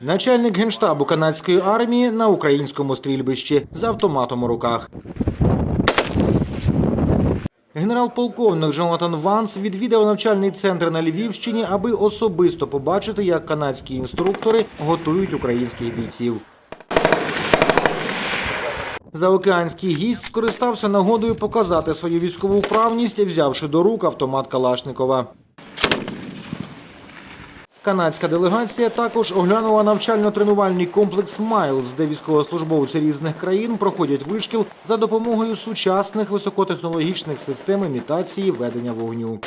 Начальник генштабу канадської армії на українському стрільбищі з автоматом у руках. Генерал-полковник Джонатан Ванс відвідав навчальний центр на Львівщині, аби особисто побачити, як канадські інструктори готують українських бійців. Заокеанський гість скористався нагодою показати свою військову вправність, взявши до рук автомат Калашникова. Канадська делегація також оглянула навчально-тренувальний комплекс Майлз, де військовослужбовці різних країн проходять вишкіл за допомогою сучасних високотехнологічних систем імітації ведення вогню.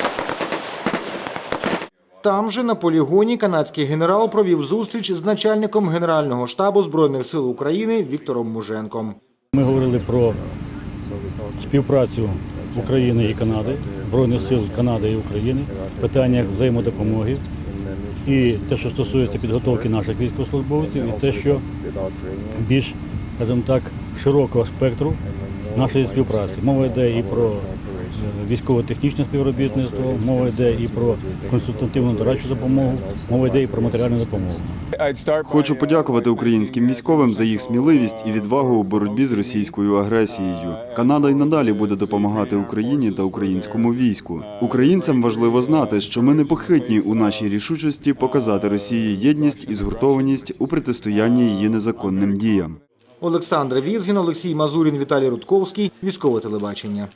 Там же на полігоні канадський генерал провів зустріч з начальником Генерального штабу Збройних сил України Віктором Муженком. Ми говорили про співпрацю України і Канади, Збройних сил Канади і України, питаннях взаємодопомоги і те, що стосується підготовки наших військовослужбовців, і те, що більш, скажімо так, широкого спектру нашої співпраці. Мова йде і про військово-технічне співробітництво, мова йде і про консультативну дорадчу допомогу, мова йде і про матеріальну допомогу. Хочу подякувати українським військовим за їх сміливість і відвагу у боротьбі з російською агресією. Канада й надалі буде допомагати Україні та українському війську. Українцям важливо знати, що ми непохитні у нашій рішучості показати Росії єдність і згуртованість у протистоянні її незаконним діям. Олександр Візгін, Олексій Мазурін, Віталій Рудковський. Військове телебачення.